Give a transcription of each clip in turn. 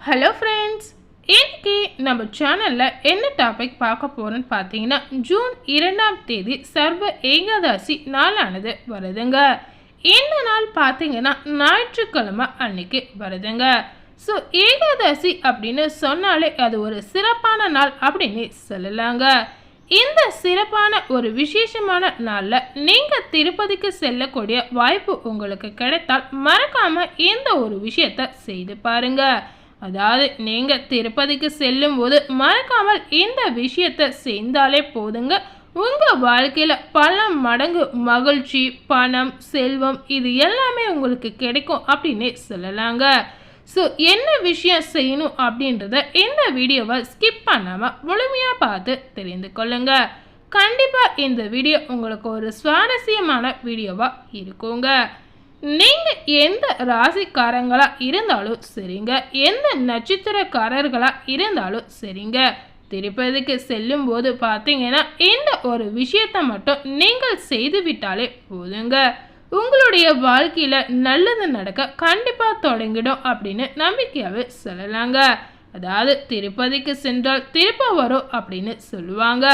Hello friends இன்னைக்கு நம்ம சேனலில் என்ன டாபிக் பார்க்க போகிறோன்னு பார்த்தீங்கன்னா ஜூன் இரண்டாம் தேதி சர்வ ஏகாதசி நாளானது வருதுங்க. இந்த நாள் பார்த்தீங்கன்னா ஞாயிற்றுக்கிழமை அன்னைக்கு வருதுங்க. ஸோ ஏகாதசி அப்படின்னு சொன்னாலே அது ஒரு சிறப்பான நாள் அப்படின்னு சொல்லலாங்க. இந்த சிறப்பான ஒரு விசேஷமான நாளில் நீங்கள் திருப்பதிக்கு செல்லக்கூடிய வாய்ப்பு உங்களுக்கு கிடைத்தால் மறக்காமல் இந்த ஒரு விஷயத்த செய்து பாருங்கள் அதாவது நீங்கள் திருப்பதிக்கு செல்லும்போது மறக்காமல் இந்த விஷயத்த செய்தாலே போதுங்க. உங்கள் வாழ்க்கையில் பல மடங்கு மகிழ்ச்சி பணம் செல்வம் இது எல்லாமே உங்களுக்கு கிடைக்கும் அப்படின்னே சொல்லலாங்க. ஸோ என்ன விஷயம் செய்யணும் அப்படின்றத இந்த வீடியோவை ஸ்கிப் பண்ணாமல் முழுமையாக பார்த்து தெரிந்து கொள்ளுங்க. கண்டிப்பாக இந்த வீடியோ உங்களுக்கு ஒரு சுவாரஸ்யமான வீடியோவாக இருக்குங்க. நீங்கள் எந்த ராசிக்காரங்களாக இருந்தாலும் சரிங்க. எந்த நட்சத்திரக்காரர்களாக இருந்தாலும் சரிங்க. திருப்பதிக்கு செல்லும்போது பார்த்தீங்கன்னா இந்த ஒரு விஷயத்தை மட்டும் நீங்கள் செய்து விட்டாலே போதுங்க. உங்களுடைய வாழ்க்கையில் நல்லது நடக்க கண்டிப்பாக தொடங்கிடும் அப்படின்னு நம்பிக்கையாகவே சொல்லலாங்க. அதாவது திருப்பதிக்கு சென்றால் திருப்ப வரும் அப்படின்னு சொல்லுவாங்க.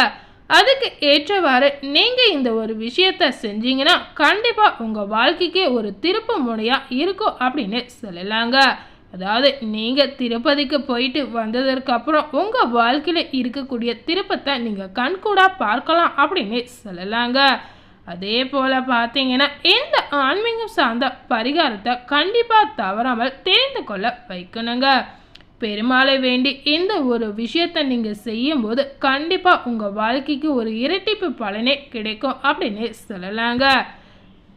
அதுக்கு ஏற்றவாறு நீங்கள் இந்த ஒரு விஷயத்த செஞ்சீங்கன்னா கண்டிப்பாக உங்கள் வாழ்க்கைக்கே ஒரு திருப்பு முனையாக இருக்கும் அப்படின்னு சொல்லலாங்க. அதாவது நீங்கள் திருப்பதிக்கு போயிட்டு வந்ததற்கப்புறம் உங்கள் வாழ்க்கையில் இருக்கக்கூடிய திருப்பத்தை நீங்கள் கண்கூடாக பார்க்கலாம் அப்படின்னு சொல்லலாங்க. அதே போல் பார்த்தீங்கன்னா இந்த ஆன்மீகம் சார்ந்த பரிகாரத்தை கண்டிப்பாக தவறாமல் தெரிந்து கொள்ள வைக்கணுங்க. பெருமாளை வேண்டி இந்த ஒரு விஷயத்தை நீங்கள் செய்யும்போது கண்டிப்பாக உங்கள் வாழ்க்கைக்கு ஒரு இரட்டிப்பு பலனே கிடைக்கும் அப்படின்னு சொல்லலாங்க.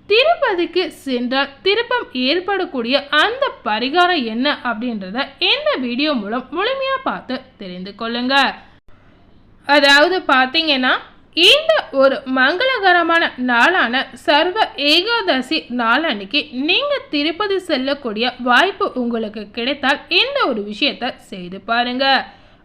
திருப்பதிக்கு சென்றால் திருப்பம் ஏற்படக்கூடிய அந்த பரிகாரம் என்ன அப்படின்றத இந்த வீடியோ மூலம் முழுமையாக பார்த்து தெரிந்து கொள்ளுங்கள் அதாவது பார்த்தீங்கன்னா இந்த ஒரு மங்களகரமான நாளான சர்வ ஏகாதசி நாளன்னைக்கு நீங்கள் திருப்பதி செல்லக்கூடிய வாய்ப்பு உங்களுக்கு கிடைத்தால் இந்த ஒரு விஷயத்த செய்து பாருங்க.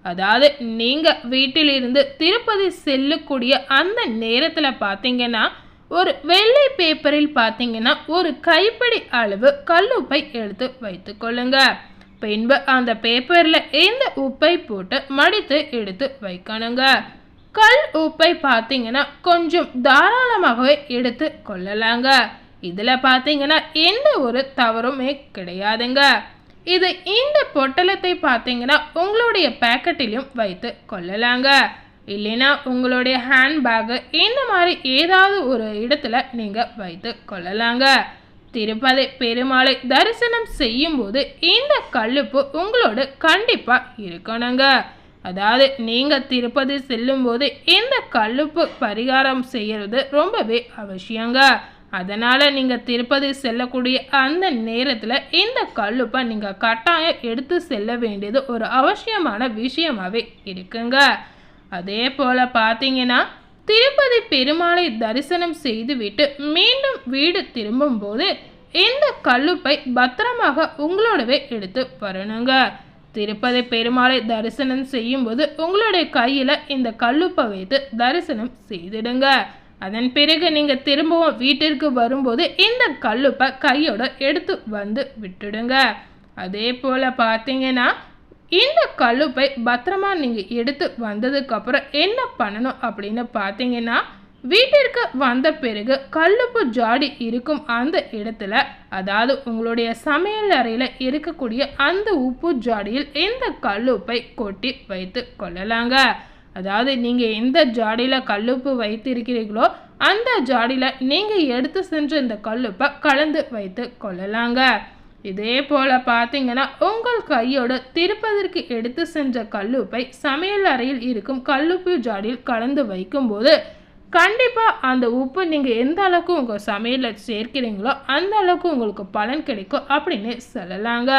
அதாவது நீங்கள் வீட்டிலிருந்து திருப்பதி செல்லக்கூடிய அந்த நேரத்தில் பார்த்தீங்கன்னா ஒரு வெள்ளை பேப்பரில் பார்த்தீங்கன்னா ஒரு கைப்பிடி அளவு கல்லுப்பை எடுத்து வைத்துக்கொள்ளுங்க பின்பு அந்த பேப்பரில் இந்த உப்பை போட்டு மடித்து எடுத்து வைக்கணுங்க. கல் உப்பை பார்த்தீங்கன்னா கொஞ்சம் தாராளமாகவே எடுத்து கொள்ளலாங்க. இதில் பார்த்தீங்கன்னா எந்த ஒரு தவறுமே கிடையாதுங்க. இது இந்த பொட்டலத்தை பார்த்தீங்கன்னா உங்களுடைய பேக்கெட்டிலையும் வைத்து கொள்ளலாங்க. இல்லைன்னா உங்களுடைய ஹேண்ட்பேக்கு இந்த மாதிரி ஏதாவது ஒரு இடத்துல நீங்கள் வைத்து கொள்ளலாங்க. திருப்பதி பெருமாளை தரிசனம் செய்யும்போது இந்த கல்லுப்பு உங்களோட கண்டிப்பாக இருக்கணுங்க. அதாவது நீங்கள் திருப்பதி செல்லும்போது இந்த கல்லுப்பு பரிகாரம் செய்கிறது ரொம்பவே அவசியங்க. அதனால் நீங்கள் திருப்பதி செல்லக்கூடிய அந்த நேரத்தில் இந்த கல்லுப்பை நீங்கள் கட்டாயம் எடுத்து செல்ல வேண்டியது ஒரு அவசியமான விஷயமாகவே இருக்குங்க. அதே போல் பார்த்தீங்கன்னா திருப்பதி பெருமாளை தரிசனம் செய்துவிட்டு மீண்டும் வீடு திரும்பும்போது இந்த கல்லுப்பை பத்திரமாக உங்களோடவே எடுத்து வரணுங்க. திருப்பதி பெருமாளை தரிசனம் செய்யும்போது உங்களுடைய கையில் இந்த கல்லுப்பை வைத்து தரிசனம் செய்திடுங்க. அதன் பிறகு நீங்கள் திரும்பவும் வீட்டிற்கு வரும்போது இந்த கல்லுப்பை கையோட எடுத்து வந்து விட்டுடுங்க. அதே போல் பார்த்தீங்கன்னா இந்த கல்லுப்பை பத்திரமா நீங்கள் எடுத்து வந்ததுக்கப்புறம் என்ன பண்ணணும் அப்படின்னு பார்த்தீங்கன்னா வீட்டிற்கு வந்த பிறகு கல்லுப்பு ஜாடி இருக்கும் அந்த இடத்துல அதாவது உங்களுடைய சமையல் அறையில் இருக்கக்கூடிய அந்த உப்பு ஜாடியில் இந்த கல்லுப்பை கொட்டி வைத்து கொள்ளலாங்க? அதாவது நீங்கள் எந்த ஜாடியில் கல்லுப்பு வைத்திருக்கிறீர்களோ அந்த ஜாடியில் நீங்கள் எடுத்து சென்ற இந்த கல்லுப்பை கலந்து வைத்து கொள்ளலாங்க. இதே போல் பார்த்தீங்கன்னா உங்கள் கையோட திருப்பதற்கு எடுத்து சென்ற கல்லுப்பை சமையல் அறையில் இருக்கும் கல்லுப்பு ஜாடியில் கலந்து வைக்கும்போது கண்டிப்பாக அந்த உப்பு நீங்கள் எந்த அளவுக்கு உங்கள் சமையலில் சேர்க்கிறீங்களோ அந்த அளவுக்கு உங்களுக்கு பலன் கிடைக்கும் அப்படின்னு சொல்லலாங்க.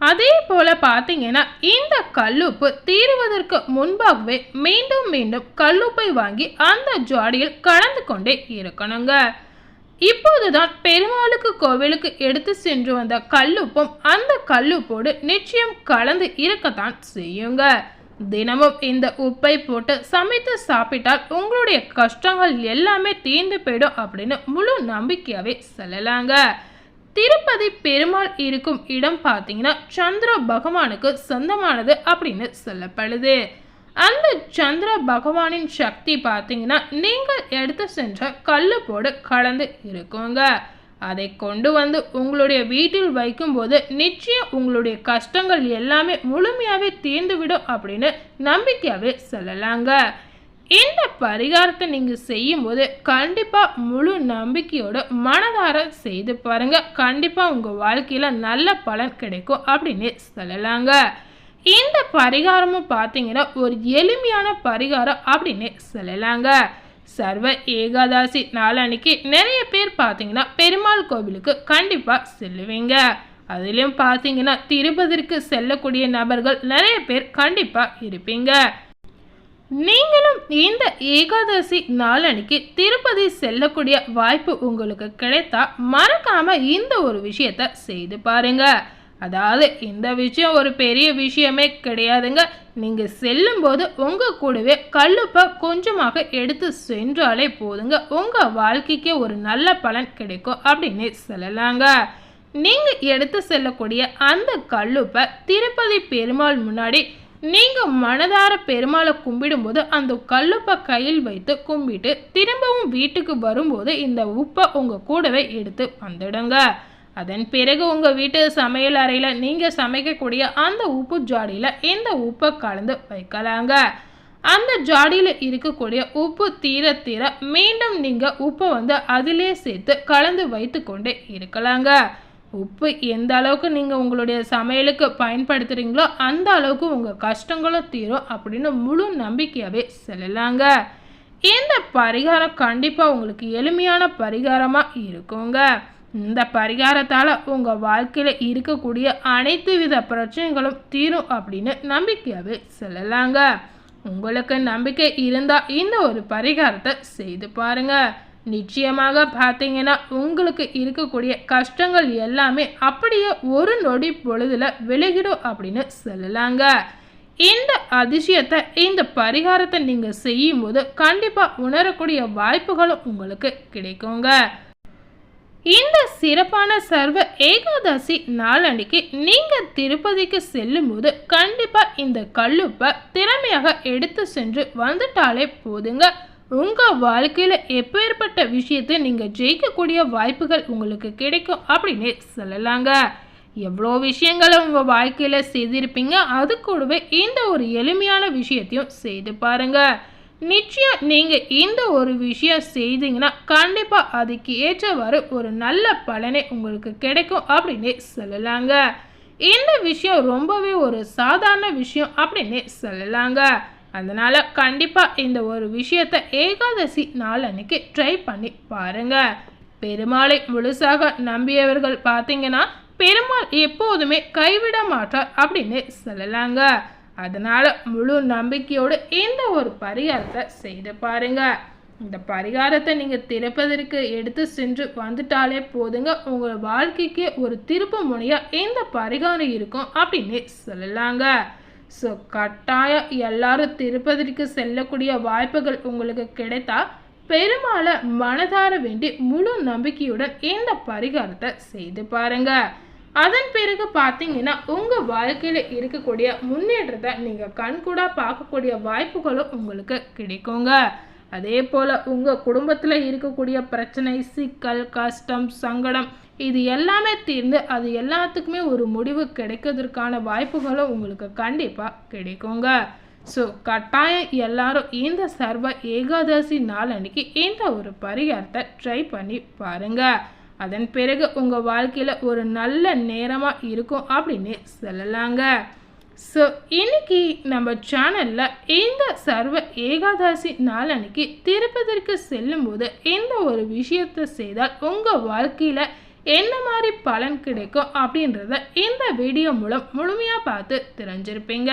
அதே போல் பார்த்தீங்கன்னா இந்த கல்லுப்பு தீருவதற்கு முன்பாகவே மீண்டும் மீண்டும் கல்லுப்பை வாங்கி அந்த ஜாடியில் கலந்து கொண்டே இருக்கணுங்க. இப்போதுதான் பெருமாளுக்கு கோவிலுக்கு எடுத்து சென்று வந்த கல்லுப்பும் அந்த கல்லுப்போடு நிச்சயம் கலந்து இருக்கத்தான் செய்யுங்க. தினமும் இந்த உப்பை போட்டு சமைத்து சாப்பிட்டால் உங்களுடைய கஷ்டங்கள் எல்லாமே தீர்ந்து போயிடும் அப்படின்னு முழு நம்பிக்கையாகவே சொல்லலாங்க. திருப்பதி பெருமாள் இருக்கும் இடம் பார்த்தீங்கன்னா சந்திர பகவானுக்கு சொந்தமானது அப்படின்னு சொல்லப்படுது. அந்த சந்திர பகவானின் சக்தி பார்த்தீங்கன்னா நீங்கள் எடுத்து சென்ற கல்லுப்போடு கலந்து இருக்குங்க. அதை கொண்டு வந்து உங்களுடைய வீட்டில் வைக்கும்போது நிச்சயம் உங்களுடைய கஷ்டங்கள் எல்லாமே முழுமையாகவே தீர்ந்துவிடும் அப்படின்னு நம்பிக்கையாகவே சொல்லலாங்க. இந்த பரிகாரத்தை நீங்கள் செய்யும்போது கண்டிப்பாக முழு நம்பிக்கையோட மனதார செய்து பாருங்கள் கண்டிப்பாக உங்கள் வாழ்க்கையில் நல்ல பலன் கிடைக்கும் அப்படின்னு சொல்லலாங்க. இந்த பரிகாரமும் பார்த்தீங்கன்னா ஒரு எளிமையான பரிகாரம் அப்படின்னு சொல்லலாங்க. சர்வ ஏகாதாசி நாளன்னைக்கு நிறைய பேர் பார்த்தீங்கன்னா பெருமாள் கோவிலுக்கு கண்டிப்பாக செல்லுவீங்க. அதுலேயும் பார்த்தீங்கன்னா திருப்பதிக்கு செல்லக்கூடிய நபர்கள் நிறைய பேர் கண்டிப்பாக இருப்பீங்க. நீங்களும் இந்த ஏகாதசி நாளன்னைக்கு திருப்பதி செல்லக்கூடிய வாய்ப்பு உங்களுக்கு கிடைத்தா மறக்காமல் இந்த ஒரு விஷயத்த செய்து பாருங்க. அதாவது இந்த விஷயம் ஒரு பெரிய விஷயமே கிடையாதுங்க. நீங்கள் செல்லும்போது உங்கள் கூடவே கல்லுப்பை கொஞ்சமாக எடுத்து சென்றாலே போதுங்க. உங்கள் வாழ்க்கைக்கு ஒரு நல்ல பலன் கிடைக்கும் அப்படின்னு சொல்லலாங்க. நீங்கள் எடுத்து செல்லக்கூடிய அந்த கல்லுப்பை திருப்பதி பெருமாள் முன்னாடி நீங்கள் மனதார பெருமாளை கும்பிடும்போது அந்த கல்லுப்பை கையில் வைத்து கும்பிட்டு திரும்பவும் வீட்டுக்கு வரும்போது இந்த உப்பை உங்கள் கூடவே எடுத்து வந்துடுங்க. அதன் பிறகு உங்கள் வீட்டு சமையல் அறையில் நீங்கள் சமைக்கக்கூடிய அந்த உப்பு ஜாடியில் இந்த உப்பை கலந்து வைக்கலாங்க. அந்த ஜாடியில் இருக்கக்கூடிய உப்பு தீர தீர மீண்டும் நீங்கள் உப்பை வந்து அதிலே சேர்த்து கலந்து வைத்து கொண்டே இருக்கலாங்க. உப்பு எந்த அளவுக்கு நீங்கள் உங்களுடைய சமையலுக்கு பயன்படுத்துகிறீங்களோ அந்த அளவுக்கு உங்கள் கஷ்டங்களும் தீரும் அப்படின்னு முழு நம்பிக்கையாகவே செல்லலாங்க. இந்த பரிகாரம் கண்டிப்பாக உங்களுக்கு எளிமையான பரிகாரமாக இருக்குங்க. இந்த பரிகாரத்தால் உங்கள் வாழ்க்கையில் இருக்கக்கூடிய அனைத்து வித பிரச்சனைகளும் தீரும் அப்படின்னு நம்பிக்கையாகவே சொல்லலாங்க. உங்களுக்கு நம்பிக்கை இருந்தால் இந்த ஒரு பரிகாரத்தை செய்து பாருங்கள் நிச்சயமாக பார்த்தீங்கன்னா உங்களுக்கு இருக்கக்கூடிய கஷ்டங்கள் எல்லாமே அப்படியே ஒரு நொடி பொழுதில் விலகிடும் அப்படின்னு சொல்லலாங்க. இந்த அதிசயத்தை இந்த பரிகாரத்தை நீங்கள் செய்யும்போது கண்டிப்பாக உணரக்கூடிய வாய்ப்புகளும் உங்களுக்கு கிடைக்குங்க. இந்த சிறப்பான சர்வ ஏகாதசி நாளன்னைக்கு நீங்கள் திருப்பதிக்கு செல்லும்போது கண்டிப்பாக இந்த கல்லுப்பை திறமையாக எடுத்து சென்று வந்துட்டாலே போதுங்க. உங்கள் வாழ்க்கையில் எப்பேற்பட்ட விஷயத்தை நீங்கள் ஜெயிக்கக்கூடிய வாய்ப்புகள் உங்களுக்கு கிடைக்கும் அப்படின்னு சொல்லலாங்க. எவ்வளோ விஷயங்களை உங்கள் வாழ்க்கையில் செய்திருப்பீங்க? அது கூடவே இந்த ஒரு எளிமையான விஷயத்தையும் செய்து பாருங்கள் நிச்சயம் நீங்கள் இந்த ஒரு விஷயம் செய்தீங்கன்னா கண்டிப்பாக அதுக்கு ஏற்றவாறு ஒரு நல்ல பலனை உங்களுக்கு கிடைக்கும் அப்படின்னு சொல்லலாங்க. இந்த விஷயம் ரொம்பவே ஒரு சாதாரண விஷயம் அப்படின்னு சொல்லலாங்க. அதனால் கண்டிப்பாக இந்த ஒரு விஷயத்தை ஏகாதசி நாளன்னைக்கு ட்ரை பண்ணி பாருங்கள் பெருமாளை முழுசாக நம்பியவர்கள் பார்த்தீங்கன்னா பெருமாள் எப்போதுமே கைவிட மாட்டார் அப்படின்னு சொல்லலாங்க. அதனால் முழு நம்பிக்கையோடு இந்த ஒரு பரிகாரத்தை செய்து பாருங்க. இந்த பரிகாரத்தை நீங்கள் திறப்பதற்கு எடுத்து சென்று வந்துட்டாலே போதுங்க. உங்கள் வாழ்க்கைக்கு ஒரு திருப்பு முனையாக இந்த பரிகாரம் இருக்கும் அப்படின்னு சொல்லலாங்க. ஸோ கட்டாயம் எல்லாரும் திருப்பதிக்கு செல்லக்கூடிய வாய்ப்புகள் உங்களுக்கு கிடைத்தா பெருமாளை மனதார வேண்டி முழு நம்பிக்கையுடன் இந்த பரிகாரத்தை செய்து பாருங்கள் அதன் பிறகு பார்த்தீங்கன்னா உங்கள் வாழ்க்கையில் இருக்கக்கூடிய முன்னேற்றத்தை நீங்கள் கண்கூடாக பார்க்கக்கூடிய வாய்ப்புகளும் உங்களுக்கு கிடைக்குங்க. அதே போல் உங்கள் குடும்பத்தில் இருக்கக்கூடிய பிரச்சனை சிக்கல் கஷ்டம் சங்கடம் இது எல்லாமே தீர்ந்து அது எல்லாத்துக்குமே ஒரு முடிவு கிடைக்கிறதுக்கான வாய்ப்புகளும் உங்களுக்கு கண்டிப்பாக கிடைக்குங்க. ஸோ கட்டாயம் எல்லாரும் இந்த சர்வ ஏகாதசி நாள் அன்னைக்கு இந்த ஒரு பரிகாரத்தை ட்ரை பண்ணி பாருங்கள் அதன் பிறகு உங்கள் வாழ்க்கையில் ஒரு நல்ல நேரமாக இருக்கும் அப்படின்னு சொல்லலாங்க. ஸோ இன்னைக்கு நம்ம சேனலில் இந்த சர்வ ஏகாதசி நாளன்னைக்கு திருப்பதற்கு திருப்பதிற்கு செல்லும்போது இந்த ஒரு விஷயத்தை செய்தால் உங்கள் வாழ்க்கையில் என்ன மாதிரி பலன் கிடைக்கும் அப்படின்றத இந்த வீடியோ மூலம் முழுமையாக பார்த்து தெரிஞ்சிருப்பீங்க.